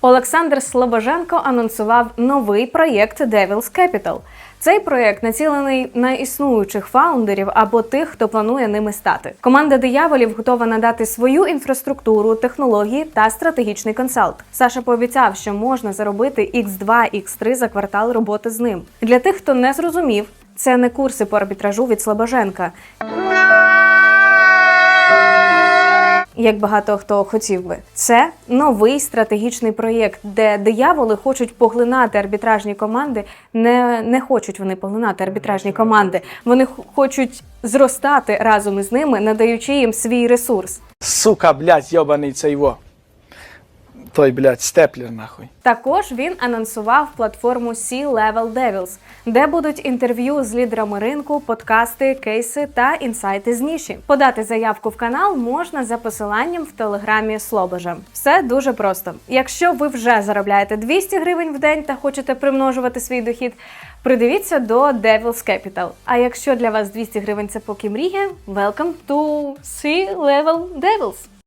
Олександр Слобоженко анонсував новий проєкт Devil's Capital. Цей проєкт націлений на існуючих фаундерів або тих, хто планує ними стати. Команда дияволів готова надати свою інфраструктуру, технології та стратегічний консалт. Саша пообіцяв, що можна заробити x 2 x 3 за квартал роботи з ним. Для тих, хто не зрозумів, це не курси по арбітражу від Слобоженка. Як багато хто хотів би. Це новий стратегічний проєкт, де дияволи хочуть поглинати арбітражні команди. Не, не хочуть вони поглинати арбітражні команди. Вони хочуть зростати разом із ними, надаючи їм свій ресурс. Сука, блядь, йобаний цей во. Той, блядь, степлер нахуй. Також він анонсував платформу C-Level Devils, де будуть інтерв'ю з лідерами ринку, подкасти, кейси та інсайти з ніші. Подати заявку в канал можна за посиланням в телеграмі Слобожа. Все дуже просто. Якщо ви вже заробляєте 200 гривень в день та хочете примножувати свій дохід, придивіться до Devil's Capital. А якщо для вас 200 гривень це поки мрія, welcome to C-Level Devils!